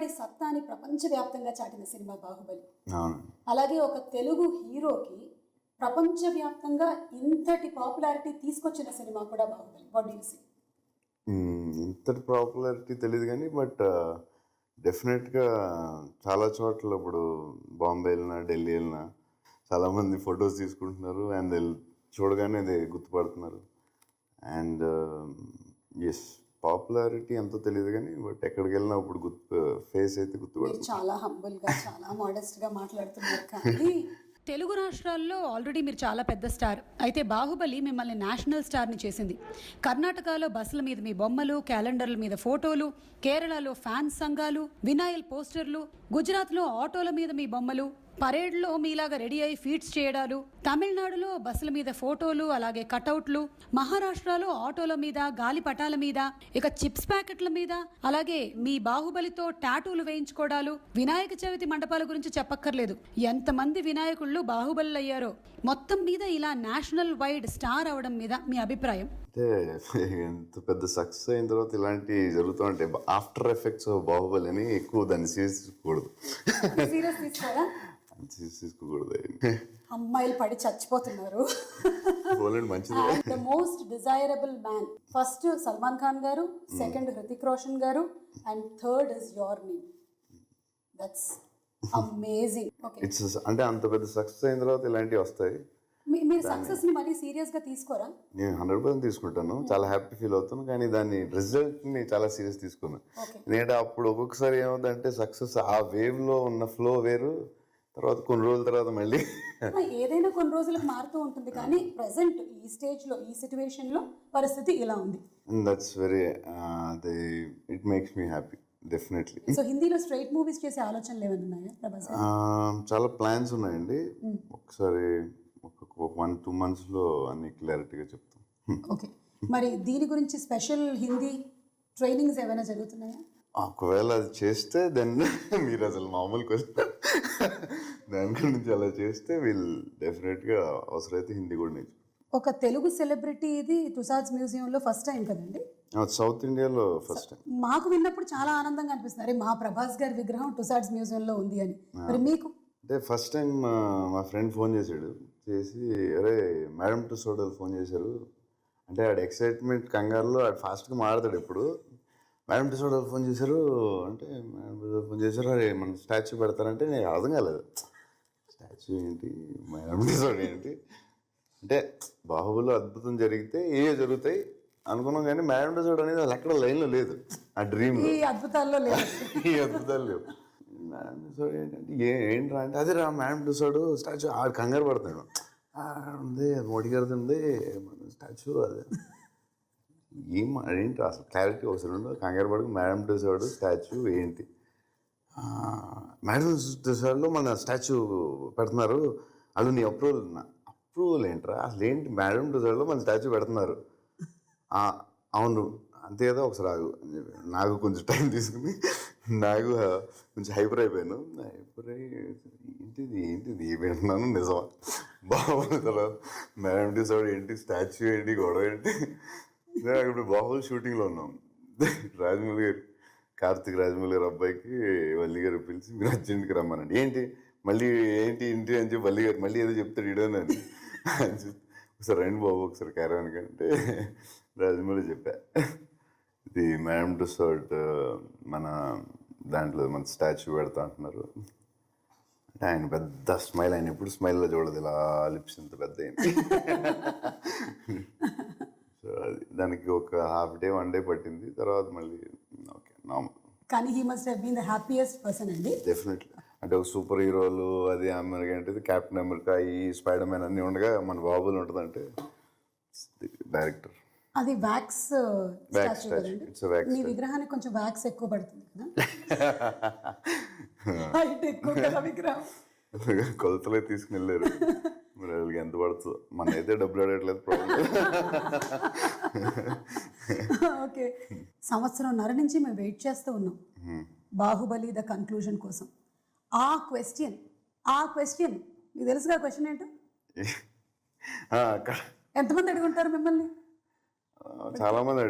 ఒక్కడి సత్తాని ప్రపంచవ్యాప్తంగా చాటిన సినిమా బాహుబలి. అలాగే ఒక తెలుగు హీరోకి ప్రపంచవ్యాప్తంగా ఇంతటి పాపులారిటీ తీసుకొచ్చిన సినిమా కూడా Baahubali what you see hmm, ఇంతటి పాపులారిటీ తెలియదు కానీ బట్ డెఫినెట్గా చాలా చోట్ల ఇప్పుడు బాంబే వెళ్ళినా ఢిల్లీ వెళ్ళినా చాలామంది ఫొటోస్ తీసుకుంటున్నారు అండ్ చూడగానే అది గుర్తుపడుతున్నారు. అండ్ ఎస్ పాపులారిటీ ఎంతో తెలియదు కానీ బట్ ఎక్కడికి వెళ్ళినా ఇప్పుడు గుర్తు ఫేస్ అయితే మీరు గుర్తుపడుతుంది చాలా హంబుల్గా చాలా మోడెస్ట్గా మాట్లాడుతున్నారు కానీ తెలుగు రాష్ట్రాల్లో ఆల్రెడీ మీరు చాలా పెద్ద స్టార్ అయితే బాహుబలి మిమ్మల్ని నేషనల్ స్టార్ని చేసింది. కర్ణాటకలో బస్సుల మీద మీ బొమ్మలు క్యాలెండర్ల మీద ఫోటోలు కేరళలో ఫ్యాన్స్ సంఘాలు వినాయల్ పోస్టర్లు గుజరాత్లో ఆటోల మీద మీ బొమ్మలు పరేడ్లో మీలాగా రెడీ అయి ఫీట్స్ చేయడాలు తమిళనాడులో బస్సుల మీద ఫోటోలు అలాగే కటౌట్లు మహారాష్ట్రలో ఆటోల మీద గాలి పటాల మీద ఇక చిప్స్ ప్యాకెట్ల మీద అలాగే మీ బాహుబలితో టాటూలు వేయించుకోవడాలు వినాయక చవితి మండపాల గురించి చెప్పక్కర్లేదు. ఎంతమంది వినాయకుళ్ళు బాహుబలి అయ్యారో మొత్తం మీద ఇలా నేషనల్ వైడ్ స్టార్ అవడం మీద మీ అభిప్రాయం? అంటే ఎంత పెద్ద సక్సెస్ అయిన తర్వాత ఇలాంటి జరుగుతూ ఉంటాయి ఆఫ్టర్ ఎఫెక్ట్స్ బాహుబలి అని ఎక్కువ దాన్ని సీరియస్ తీసుకోకూడదు. తీసుకోకూడదు. అమ్మాయిలు పడి చచ్చిపోతున్నారు. The most desirable man first Salman Khan గారు సెకండ్ హృతిక్ రోషన్ గారు and third is your name that's amazing okay it's అంటే అంత పెద్ద సక్సెస్ అయిన తర్వాత ఇలాంటివి వస్తాయి. మీరు సక్సెస్ని మరీ సీరియస్గా తీసుకోరా? నేను హండ్రెడ్ పర్సెంట్ తీసుకుంటాను. చాలా హ్యాపీ ఫీల్ అవుతాను. కానీ దాన్ని రిజల్ట్ని చాలా సీరియస్ తీసుకున్నాను. ఎందుకంటే అప్పుడు ఒక్కొక్కసారి ఏమవుతుందంటే సక్సెస్ ఆ వేవ్లో ఉన్న ఫ్లో వేరు. తర్వాత కొన్ని రోజుల తర్వాత మళ్ళీ ఏదైనా కొన్ని రోజులకు మారుతూ ఉంటుంది కానీ ప్రెసెంట్ ఈ స్టేజ్లో ఈ సిచ్యువేషన్లో పరిస్థితి ఇలా ఉంది. దట్స్ వెరీ అది it makes me happy definitely so హిందీలో స్ట్రైట్ మూవీస్ చేసే ఆలోచనలు ఏమైనా ఉన్నాయా ప్రభాస్ గారు? చాలా ప్లాన్స్ ఉన్నాయండి. ఒకసారి ఒక వన్ టూ మంత్స్లో అన్ని క్లారిటీగా చెప్తాం. ఓకే మరి దీని గురించి స్పెషల్ హిందీ ట్రైనింగ్స్ ఏమైనా జరుగుతున్నాయా? ఒకవేళ అది చేస్తే దెన్ మీరు అసలు మామూలు క్వశ్చన్ దాని గురించి అలా చేస్తే వీళ్ళు డెఫినెట్గా అవసరమైతే హిందీ కూడా నేర్చు ఒక తెలుగు సెలబ్రిటీ ఇది తుసాద్స్ మ్యూజియంలో ఫస్ట్ టైం కదండి? సౌత్ ఇండియాలో ఫస్ట్ టైం. మాకు విన్నప్పుడు చాలా ఆనందంగా అనిపిస్తుంది. అరే మా ప్రభాస్ గారి విగ్రహం టుసాడ్స్ మ్యూజియంలో ఉంది అని. మరి మీకు? అంటే ఫస్ట్ టైం మా ఫ్రెండ్ ఫోన్ చేశాడు. చేసి అరే మేడం టు సోడల్ ఫోన్ చేశారు. అంటే ఆడ ఎక్సైట్మెంట్ కంగారులో ఆడు ఫాస్ట్గా మాడతాడు ఎప్పుడు. మేడం టు సోడల్ ఫోన్ చేశారు? అంటే మేడం టు ఫోన్ చేశారు. అరే మన స్టాచ్యూ పెడతారంటే నేను అర్థం కాలేదు. స్టాచ్యూ ఏంటి? మేడం టు సోడ్ ఏంటి? అంటే బాహుబలిలో అద్భుతం జరిగితే ఏ జరుగుతాయి అనుకున్నాం కానీ మేడం టు సోడ్ అనేది అది ఎక్కడ లైన్లో లేదు. ఆ డ్రీమ్లో. ఈ అద్భుతాల్లో లేదు. ఈ అద్భుతాలు లేవు. మేడం డిసోడ్ ఏంటంటే ఏ ఏంట్రా అంటే అదే రా మేడం డిసోడ్ స్టాచ్యూ ఆడు కంగారు పడుతున్నాడు. "ఆ, ఉంది మోడీ గారిది ఉంది స్టాచ్యూ అదే. ఏం ఏంటి అసలు క్లారిటీ అవసరం ఉండదు. కంగారు మేడం డిసోడ్ స్టాచ్యూ ఏంటి? మేడం డిసార్డ్లో మన స్టాచ్యూ పెడుతున్నారు. అది నీ అప్రూవల్ అప్రూవల్ ఏంట్రా? అసలు ఏంటి మేడం డిసోడ్లో మన స్టాచ్యూ పెడుతున్నారు? అవును. అంతే కదా ఒకసారి ఆగు. అని చెప్పి నాకు కొంచెం టైం తీసుకుని. నాకు కొంచెం హైపర్ అయిపోయాను. హైపర్ అయ్యి ఏంటిది? ఏంటిది? వింటున్నాను నిజమా? బాగుంది తర్వాత మేడం డిసౌడ్ ఏంటి? స్టాచ్యూ ఏంటి? గొడవ ఏంటి? నేను ఇప్పుడు బాహుబలి షూటింగ్లో ఉన్నాం. రాజమౌళి గారు కార్తిక్ రాజమౌళి గారు అబ్బాయికి వల్లి గారు పిలిచి మీరు అర్జెంట్కి రమ్మనండి. ఏంటి? మళ్ళీ ఏంటి ఇంటి అని చెప్పి వల్లి గారు మళ్ళీ ఏదో చెప్తాడు ఇడోనని అని ఒకసారి రండి బాబు ఒకసారి క్యారవాన్ అంటే రాజమౌళి చెప్పా. ఇది మేడం టు మన దాంట్లో మన స్టాచ్యూ పెడతా అంటున్నారు. అంటే ఆయన పెద్ద స్మైల్ ఆయన ఎప్పుడు స్మైల్లో చూడదు. ఇలా లిప్స్ ఇంత పెద్ద అయింది దానికి ఒక హాఫ్ డే వన్ డే పట్టింది. తర్వాత మళ్ళీ ఓకే నార్మల్ కానీ he must been the happiest person అండి. డెఫినెట్లీ అంటే ఒక సూపర్ హీరోలు అది అమెరికా అంటే క్యాప్టెన్ అమెరికా ఈ స్పైడర్ మ్యాన్ అన్నీ ఉండగా మన బాబులు ఉంటుందంటే డైరెక్టర్ అది వ్యాక్స్ wax మీ విగ్రహానికి కొంచెం వ్యాక్స్ ఎక్కువ పడుతుంది కదా? హైట్ ఎక్కువ కదా విగ్రహం? కొలతలే తీసుకుని వెళ్ళారు ఎంత పడుతుందో. మన అయితే డబ్బులు అడగట్లేదు ప్రాబ్లం ఓకే. సంవత్సరంన్నర నుంచి మేము వెయిట్ చేస్తూ ఉన్నాం. బాహుబలి ద కన్క్లూజన్ కోసం. ఆ క్వశ్చన్ ఆ క్వశ్చన్ మీకు తెలుసుగా క్వశ్చన్ ఏంటో? ఎంతమంది అడుగుంటారు మిమ్మల్ని? చాలా మంది అడిగారు